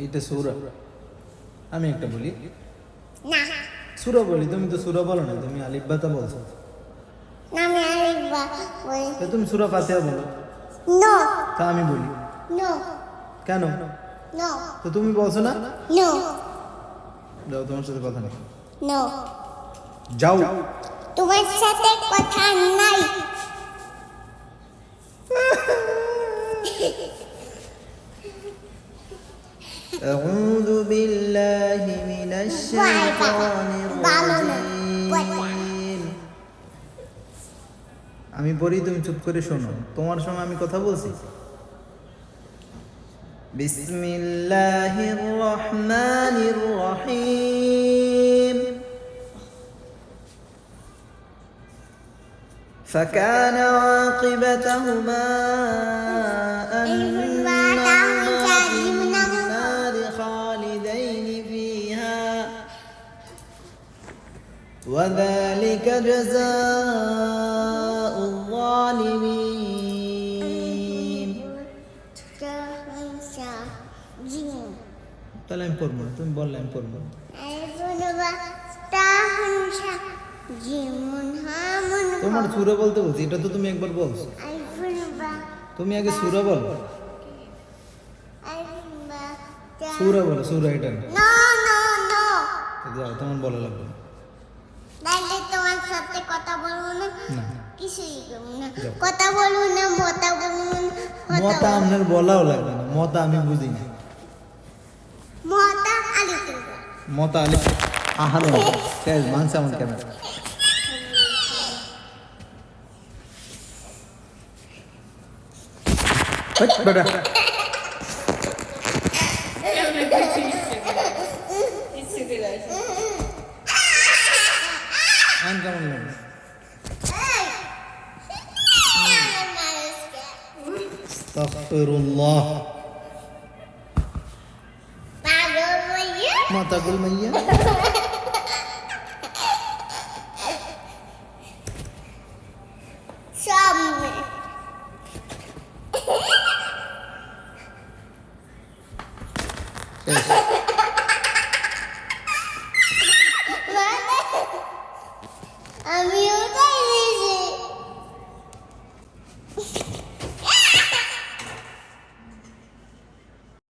এইটা সুরা। আমি একটা বলি। না। সুরা বলি তুমি তো সুরা বলো না তুমি আলিব্বাতা বলছো। নামে আরেকবার বলি। তো তুমি সুরা ফাতিহা বলো। নো। তা আমি বলি। নো। কেন? নো। তো তুমি বলছো না? নো। যাও তোমার সাথে কথা নেই নো যাও তোমার সাথে কথা নাই أعوذ بالله من الشيطان الرجيم আমি পড়ি তুমি চুপ করে শোনো তোমার সঙ্গে আমি কথা বলছি بسم الله الرحمن الرحيم. فكان عاقبتهما أنهما فيها. وذلك جزاء তাহলে আমি পড়ব না তুমি বললে আমি পড়ব। তোমার সুরা বলতে বলছি এটা তো তুমি একবার বলছো। তুমি আগে সুরা বলো। সুরা বলো সুরা এটা না। যাও তোমার বলা লাগবে না। তোমার সাথে কথা বলব না না। কিছুই না। কথা বলব না মতা বলব না মতা আপনার বলাও লাগবে না মতা আমি বুঝি না। موطى عليك حلو ممتاز. ما انسى من كمان. فك بدا استغفر الله. మా తగులమయ్యా I'm you